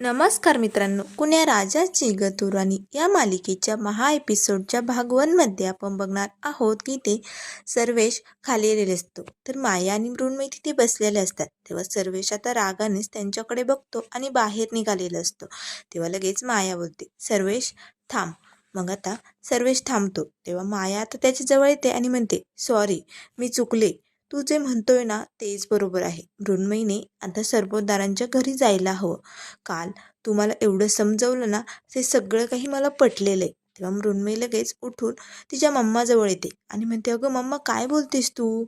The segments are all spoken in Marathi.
नमस्कार मित्रांनो कुण्या राजाची गतुराणी या मालिकेच्या महा एपिसोडच्या भाग वनमध्ये आपण बघणार आहोत की ते सर्वेश खाली असतो. तर माया आणि मृण्मयी तिथे बसलेले असतात. तेव्हा सर्वेश आता रागानेच त्यांच्याकडे बघतो आणि बाहेर निघालेला असतो. तेव्हा लगेच माया बोलते सर्वेश थांब. मग आता सर्वेश थांबतो. तेव्हा माया आता त्याच्याजवळ येते आणि म्हणते सॉरी मी चुकले. तू जे म्हणतोय ना तेच बरोबर आहे. मृण्मयीने आता सरपोतदारांच्या घरी जायला हवं. काल तुम्हाला एवढं समजवलं ना ते सगळं काही मला पटलेलं आहे तेव्हा मृण्मयी लगेच उठून तिच्या मम्माजवळ येते आणि म्हणते अगं मम्मा काय बोलतेस तू?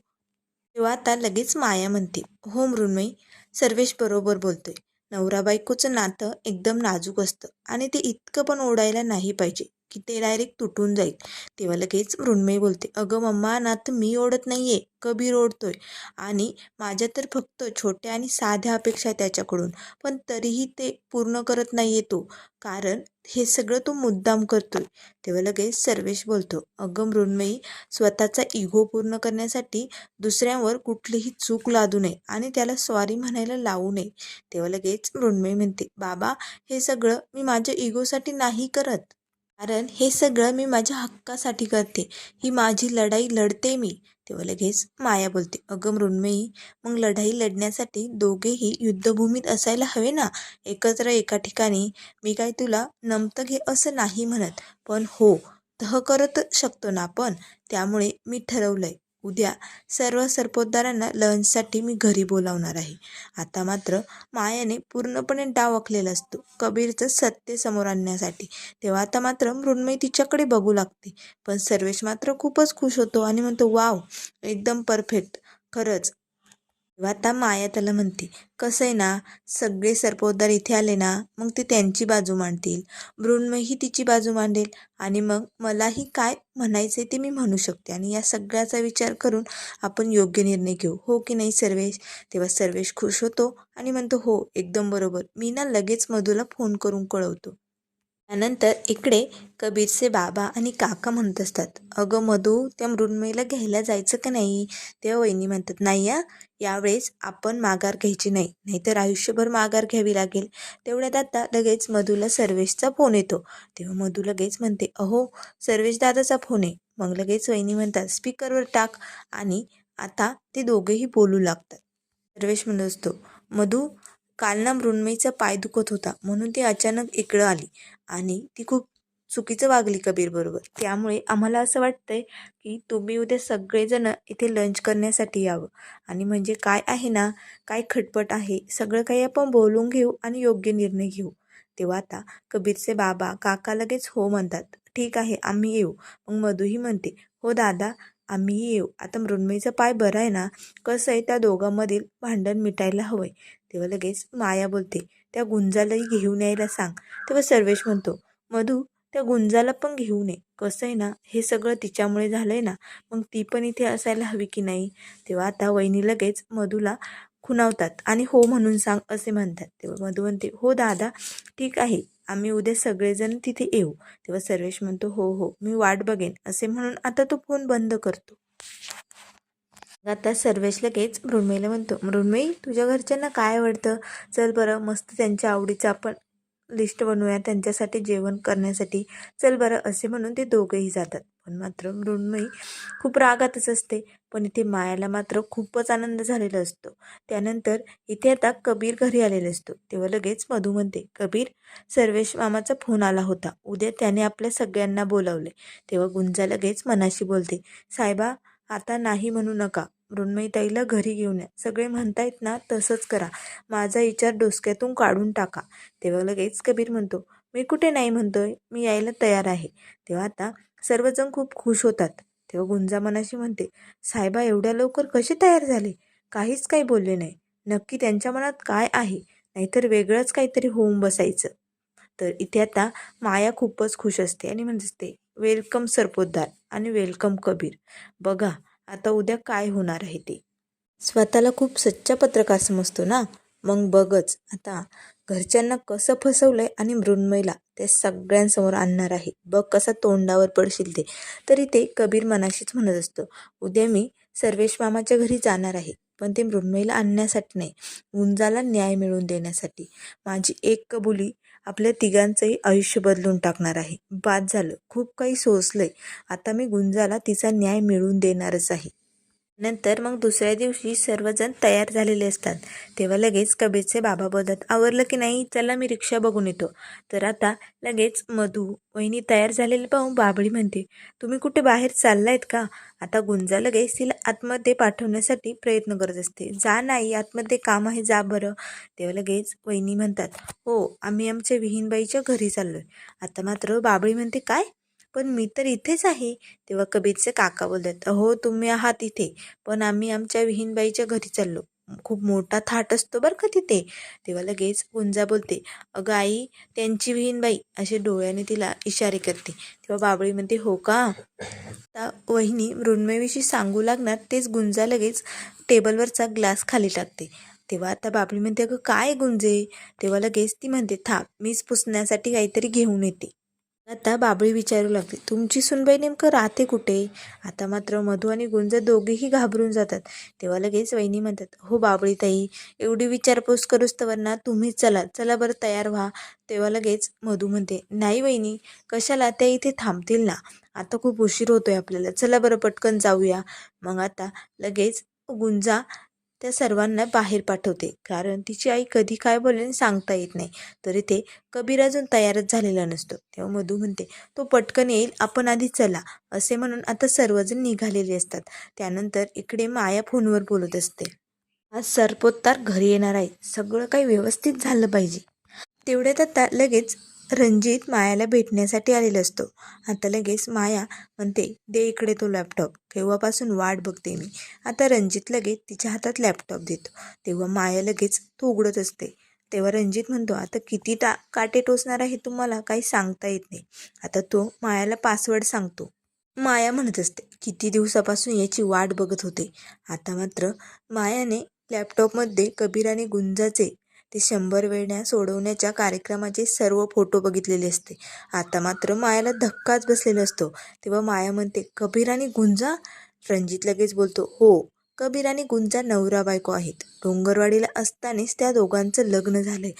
तेव्हा आता लगेच माया म्हणते हो मृण्मयी सर्वेश बरोबर बोलतोय. नवरा बायकोचं नातं एकदम नाजूक असतं आणि ते इतकं पण ओढायला नाही पाहिजे. की ते डायरेक्ट तुटून जाईल. तेव्हा लगेच मृण्मयी बोलते. अगं मम्मा नातं मी ओढत नाहीये. कबीर ओढतोय. आणि माझ्या तर फक्त छोट्या आणि साध्या अपेक्षा आहे त्याच्याकडून. पण तरीही ते पूर्ण करत नाहीये तो. कारण हे सगळं तो मुद्दाम करतोय. तेव्हा लगेच सर्वेश बोलतो. अगं मृण्मयी स्वतःचा इगो पूर्ण करण्यासाठी दुसऱ्यांवर कुठलीही चूक लादू नये आणि त्याला सॉरी म्हणायला लावू नये. तेव्हा लगेच मृण्मयी म्हणते बाबा हे सगळं मी माझ्या इगोसाठी नाही करत. कारण हे सगळं मी माझ्या हक्कासाठी करते. ही माझी लढाई लढते मी. तेव्हा लगेच माया बोलते अगं मृण्मयी मग लढाई लढण्यासाठी दोघेही युद्धभूमीत असायला हवे ना? एकत्र एका ठिकाणी. मी काय तुला नमतं घे असं नाही म्हणत. पण हो तह करत शकतो ना आपण त्यामुळे मी ठरवलंय. उद्या सर्व सरपोतदारांना लंचसाठी मी घरी बोलावणार आहे. आता मात्र मायाने पूर्णपणे डाव आखलेला असतो. कबीरचं सत्य समोर आणण्यासाठी. तेव्हा आता मात्र मृण्मयी तिच्याकडे बघू लागते. पण सर्वेश मात्र खूपच खुश होतो आणि म्हणतो वाव एकदम परफेक्ट खरंच तेव्हा आता माया त्याला म्हणते कसं आहे ना सगळे सरपोतदार इथे आले ना मग ते त्यांची बाजू मांडतील. मृण्मयी तिची बाजू मांडेल आणि मग मलाही काय म्हणायचे ते मी म्हणू शकते. आणि या सगळ्याचा विचार करून आपण योग्य निर्णय घेऊ. हो की नाही सर्वेश? तेव्हा सर्वेश खुश होतो आणि म्हणतो हो एकदम बरोबर. मी ना लगेच मधूला फोन करून कळवतो. त्यानंतर इकडे कबीरचे बाबा आणि काका म्हणत असतात अगं मधू त्या मृण्मयीला घ्यायला जायचं का नाही? तेव्हा वहिनी म्हणतात नाही या यावेळेस आपण माघार घ्यायची नाही नाहीतर आयुष्यभर माघार घ्यावी लागेल. तेवढ्यात आता लगेच मधूला सर्वेशचा फोन येतो. तेव्हा मधू लगेच म्हणते अहो सर्वेश दादाचा फोन आहे. मग लगेच वहिनी म्हणतात स्पीकरवर टाक आणि आता ते दोघेही बोलू लागतात. सर्वेश म्हणत असतो मधू कालना मृण्मयीचा पाय दुखत होता म्हणून ती अचानक इकडं आली आणि ती खूप चुकीचं वागली कबीर बरोबर. त्यामुळे आम्हाला असं वाटतंय की तुम्ही उद्या सगळेजण इथे लंच करण्यासाठी यावं. आणि म्हणजे काय आहे ना काय खटपट आहे सगळं काही आपण बोलून घेऊ आणि योग्य निर्णय घेऊ. तेव्हा आता कबीरचे बाबा काका लगेच हो म्हणतात ठीक आहे आम्ही येऊ. मग मधूही म्हणते हो दादा आम्हीही येऊ. आता मृण्मयीचा पाय बरा आहे ना? कसं आहे त्या दोघांमधील भांडण मिटायला हवं आहे तेव्हा लगेच माया बोलते त्या गुंजालाही घेऊन यायला सांग. तेव्हा सर्वेश म्हणतो मधू त्या गुंजाला पण घेऊ नये कसं आहे ना? हे सगळं तिच्यामुळे झालं आहे ना? मग ती पण इथे असायला हवी की नाही? तेव्हा आता वहिनी लगेच मधूला खुणावतात आणि हो म्हणून सांग असे म्हणतात. तेव्हा मधू म्हणते हो दादा ठीक आहे. आम्ही उद्या सगळेजण तिथे येऊ. तेव्हा सर्वेश म्हणतो हो हो मी वाट बघेन. असे म्हणून आता तो फोन बंद करतो. आता सर्वेश लगेच मृण्मयीला म्हणतो मृण्मयी तुझ्या घरच्यांना काय आवडतं? चल बरं मस्त त्यांच्या आवडीचं आपण लिस्ट बनवूया त्यांच्यासाठी जेवण करण्यासाठी. चल बरं असे म्हणून ते दोघेही जातात. पण मात्र मृण्मयी खूप रागातच असते. पण इथे मायाला मात्र खूपच आनंद झालेला असतो. त्यानंतर इथे आता कबीर घरी आलेला असतो. तेव्हा लगेच मधू म्हणते कबीर सर्वेश मामाचा फोन आला होता. उद्या त्याने आपल्या सगळ्यांना बोलावले. तेव्हा गुंजा लगेच मनाशी बोलते साहेबा आता नाही म्हणू नका. मृण्मयीताईला घरी घेऊन या. सगळे म्हणतायत ना तसंच करा. माझा विचार डोसक्यातून काढून टाका. तेव्हा लगेच कबीर म्हणतो मी कुठे नाही म्हणतोय मी यायला तयार आहे. तेव्हा आता सर्वजण खूप खुश होतात. तेव्हा गुंजा मनाशी म्हणते साहेबा एवढ्या लवकर कसे तयार झाले? काहीच काही बोलले नाही. नक्की त्यांच्या मनात काय आहे? नाहीतर वेगळंच काहीतरी होऊन बसायचं. तर इथे आता माया खूपच खुश असते आणि म्हणजेच ते वेलकम सरपोतदार आणि वेलकम कबीर. बघा आता उद्या काय होणार आहे ते. स्वतःला खूप सच्चा पत्रकार समजतो ना? मग बघच. आता घरच्यांना कसं फसवलंय आणि मृण्मयला ते सगळ्यांसमोर आणणार आहे. बघ कसा तोंडावर पडशील ते. तरी ते कबीर मनाशीच म्हणत असतो उद्या मी सर्वेश मामाच्या घरी जाणार आहे पण ते मृण्मयीला आणण्यासाठी नाही गुंजाला न्याय मिळवून देण्यासाठी. माझी एक कबुली आपल्या तिघांचंही आयुष्य बदलून टाकणार आहे. बाद झालं. खूप काही सोसलंय. आता मी गुंजाला तिचा न्याय मिळवून देणारच आहे. नंतर मग दुसऱ्या दिवशी सर्वजण तयार झालेले असतात. तेव्हा लगेच कबीरचे बाबा बोलतात आवरलं की नाही? चला मी रिक्षा बघून येतो. तर आता लगेच मधू वहिनी तयार झालेली पाहून बाबळी म्हणते तुम्ही कुठे बाहेर चाललायत का? आता गुंजा लगेच तिला आतमध्ये पाठवण्यासाठी प्रयत्न करत असते. जा नाही आतमध्ये काम आहे जा बरं. तेव्हा लगेच वहिनी म्हणतात हो आम्ही आमच्या विहीनबाईच्या घरी चाललोय. आता मात्र बाबळी म्हणते काय? पण मी तर इथेच आहे. तेव्हा कबीरचे काका बोलतात हो तुम्ही आहात इथे पण आम्ही आमच्या विहीनबाईच्या घरी चाललो. खूप मोठा थाट असतो बरं का तिथे. तेव्हा लगेच गुंजा बोलते अगं आई त्यांची विहीनबाई. असे डोळ्याने तिला इशारे करते. तेव्हा बाबळी म्हणते हो का? आता वहिनी मृण्मयविषयी सांगू लागणार तेच गुंजा लगेच टेबलवरचा ग्लास खाली टाकते. तेव्हा आता बाबळी म्हणते अगं काय गुंजे? तेव्हा लगेच ती म्हणते थांब मीच पुसण्यासाठी काहीतरी घेऊन येते. आता बाबळी विचारू लागते तुमची सुनबाई नेमकं राहते कुठे? आता मात्र मधू आणि गुंज दोघेही घाबरून जातात. तेव्हा लगेच वहिनी म्हणतात हो बाबळी ताई एवढी विचारपूस करूच तर ना तुम्हीच चला चला बरं तयार व्हा. तेव्हा लगेच मधू म्हणते नाही वहिनी कशाला त्या इथे थांबतील ना? आता खूप उशीर होतोय आपल्याला चला बरं पटकन जाऊया. मग आता लगेच गुंजा त्या सर्वांना बाहेर पाठवते. कारण तिची आई कधी काय बोलेल सांगता येत नाही. तरी ते कबीर अजून तयारच झालेला नसतो. तेव्हा मधू म्हणते तो पटकन येईल आपण आधी चला. असे म्हणून आता सर्वजण निघालेले असतात. त्यानंतर इकडे माया फोनवर बोलत असते. आज सरपोत्तार घरी येणार आहे. सगळं काही व्यवस्थित झालं पाहिजे. तेवढ्यात आता लगेच रणजित मायाला भेटण्यासाठी आलेला असतो. आता लगेच माया म्हणते दे इकडे तो लॅपटॉप केव्हापासून वाट बघते मी? आता रणजित लगेच तिच्या हातात लॅपटॉप देतो. तेव्हा माया लगेच तो उघडत असते. तेव्हा रणजित म्हणतो आता किती टा काटे टोचणार आहे तुम्हाला? काही सांगता येत नाही. आता तो मायाला पासवर्ड सांगतो. माया म्हणत असते किती दिवसापासून याची वाट बघत होते? आता मात्र मायाने लॅपटॉपमध्ये कबीर आणि गुंजाचे ते शंभर वेळण्या सोडवण्याच्या कार्यक्रमाचे सर्व फोटो बघितलेले असते. आता मात्र मायाला धक्काच बसलेला असतो. तेव्हा माया म्हणते कबीर आणि गुंजा? रणजित लगेच बोलतो हो कबीर आणि गुंजा नवरा बायको आहेत. डोंगरवाडीला असतानाच त्या दोघांचं लग्न झालंय.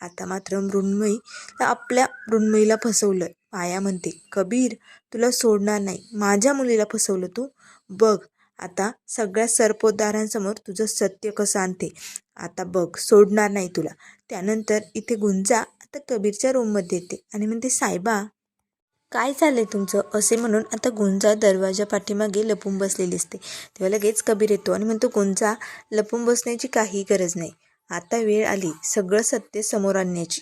आता मात्र मृण्मयी आपल्या मृण्मयीला फसवलं माया म्हणते कबीर तुला सोडणार नाही. माझ्या मुलीला फसवलं तू? बघ आता सगळ्या सरपोतदारांसमोर तुझं सत्य कसं आणते? आता बघ सोडणार नाही तुला. त्यानंतर इथे गुंजा आता कबीरच्या रूममध्ये येते आणि म्हणते सायबा काय चाललंय तुमचं? असे म्हणून आता गुंजा दरवाजा पाठीमागे लपून बसलेली असते. तेव्हा लगेच कबीर येतो आणि म्हणतो गुंजा लपून बसण्याची काही गरज नाही. आता वेळ आली. सगळं सत्य समोर आणण्याची.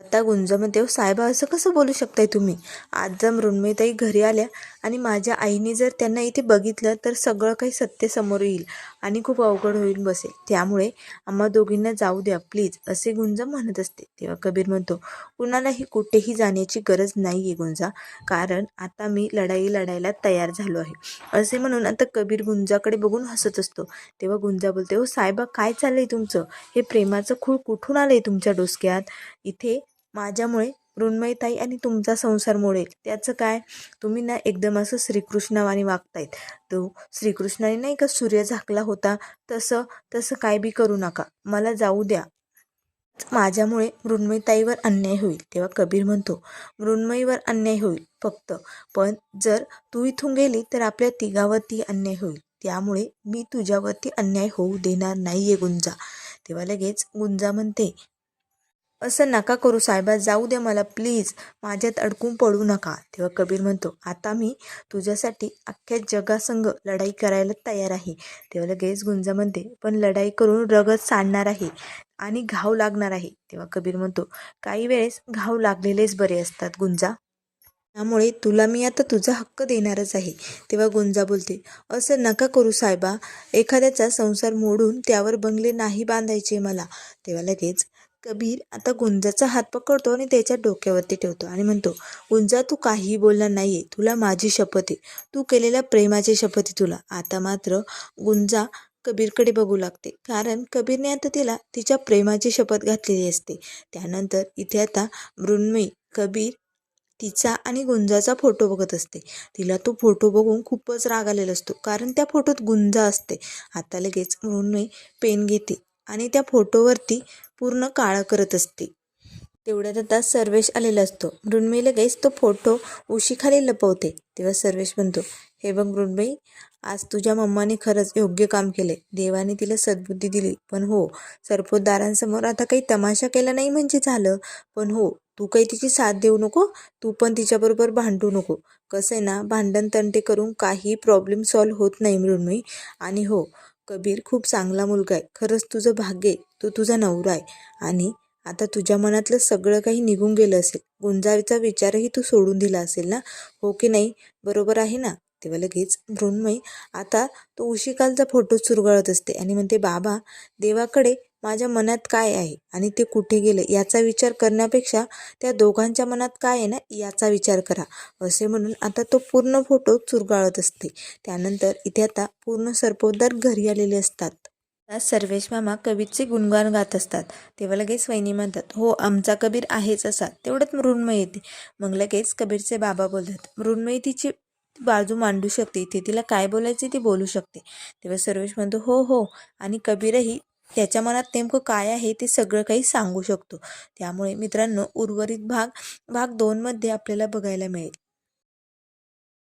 आता गुंजा म्हणते साहेबा असं कसं बोलू शकताय तुम्ही? आज जर मृण्मयताई घरी आल्या आणि माझ्या आईने जर त्यांना इथे बघितलं तर सगळं काही सत्य समोर येईल आणि खूप अवघड होईल बसेल. त्यामुळे आम्हा दोघींना जाऊ द्या प्लीज असे गुंजा म्हणत असते. तेव्हा कबीर म्हणतो कुणालाही कुठेही जाण्याची गरज नाही आहे गुंजा कारण आता मी लढाई लढायला तयार झालो आहे. असे म्हणून आता कबीर गुंजाकडे बघून हसत असतो. तेव्हा गुंजा बोलते हो साहेबा काय चाललंय तुमचं? हे प्रेमाचं खूळ कुठून आलंय तुमच्या डोसक्यात? इथे माझ्यामुळे मृण्मयताई आणि तुमचा संसार मोडेल त्याचं काय? तुम्ही ना एकदम असं श्रीकृष्णावानी वागतायत. तो श्रीकृष्णाने नाही का सूर्य झाकला होता? तसं तसं काय बी करू नका. मला जाऊ द्या. माझ्यामुळे मृण्मयताईवर अन्याय होईल. तेव्हा कबीर म्हणतो मृण्मयीवर अन्याय होईल फक्त. पण जर तू इथून गेली तर आपल्या तिघावरती अन्याय होईल. त्यामुळे मी तुझ्यावरती अन्याय होऊ देणार नाही आहे गुंजा. तेव्हा लगेच गुंजा म्हणते असं नका करू साहेबा जाऊ दे मला प्लीज. माझ्यात अडकून पडू नका. तेव्हा कबीर म्हणतो आता मी तुझ्यासाठी अख्ख्या जगासंग लढाई करायला तयार आहे. तेव्हा लगेच गुंजा म्हणते पण लढाई करून रगत सांडणार आहे आणि घाव लागणार आहे. तेव्हा कबीर म्हणतो काही वेळेस घाव लागलेलेच बरे असतात गुंजा. त्यामुळे तुला मी आता तुझा हक्क देणारच आहे. तेव्हा गुंजा बोलते असं नका करू साहेबा. एखाद्याचा संसार मोडून त्यावर बंगले नाही बांधायचे मला. तेव्हा लगेच कबीर आता गुंजाचा हात पकडतो आणि त्याच्या डोक्यावरती ठेवतो आणि म्हणतो गुंजा तू काहीही बोलणार नाहीये. तुला माझी शपथ आहे. तू केलेल्या प्रेमाची शपथ आहे तुला. आता मात्र गुंजा कबीरकडे बघू लागते. कारण कबीरने आता तिला तिच्या प्रेमाची शपथ घातलेली असते. त्यानंतर इथे आता मृण्मयी कबीर तिचा आणि गुंजाचा फोटो बघत असते. तिला तो फोटो बघून खूपच राग आलेला असतो. कारण त्या फोटोत गुंजा असते. आता लगेच मृण्मयी पेन घेते. आणि त्या फोटोवरती पूर्ण काळं करत असते. तेवढ्यात आता सर्वेश आलेला असतो. मृण्मयी लगेच तो फोटो उशीखाली लपवते. तेव्हा सर्वेश म्हणतो हे बघ मृण्मयी आज तुझ्या मम्माने खरंच योग्य काम केले देवाने तिला सद्बुद्धी दिली. पण हो सरपोतदारांसमोर आता काही तमाशा केला नाही म्हणजे झालं. पण हो तू काही तिची साथ देऊ नको तू पण तिच्याबरोबर भांडू नको. कसं आहे ना भांडण तंटे करून काही प्रॉब्लेम सॉल्व्ह होत नाही मृण्मयी. आणि हो कबीर खूप चांगला मुलगा आहे. खरंच तुझं भाग्य आहे. तो तुझा नवरा आहे. आणि आता तुझ्या मनातलं सगळं काही निघून गेलं असेल. गुंजावीचा विचारही तू सोडून दिला असेल ना? हो की नाही? बरोबर आहे ना? तेव्हा लगेच मृण्मयी आता तो उशिकालचा फोटो चुरगळत असते. आणि म्हणते बाबा देवाकडे माझ्या मनात काय आहे आणि ते कुठे गेले याचा विचार करण्यापेक्षा त्या दोघांच्या मनात काय आहे ना याचा विचार करा. असे म्हणून आता तो पूर्ण फोटो चुरगाळत असते. त्यानंतर इथे आता पूर्ण सर्पोद्धार घरी आलेले असतात. आज सर्वेश मामा कबीरचे गुणगान गात असतात. तेव्हा लगेच वहिनी म्हणतात हो आमचा कबीर आहेच असा. तेवढंच मृण्मय येते. मग लगेच कबीरचे बाबा बोलतात मृण्मयी तिची बाजू मांडू शकते. इथे तिला काय बोलायचे ती बोलू शकते. तेव्हा सर्वेश म्हणतो हो हो. आणि कबीरही त्याच्या मनात नेमकं काय आहे ते सगळं काही सांगू शकतो. त्यामुळे मित्रांनो उर्वरित भाग भाग दोनमध्ये आपल्याला बघायला मिळेल.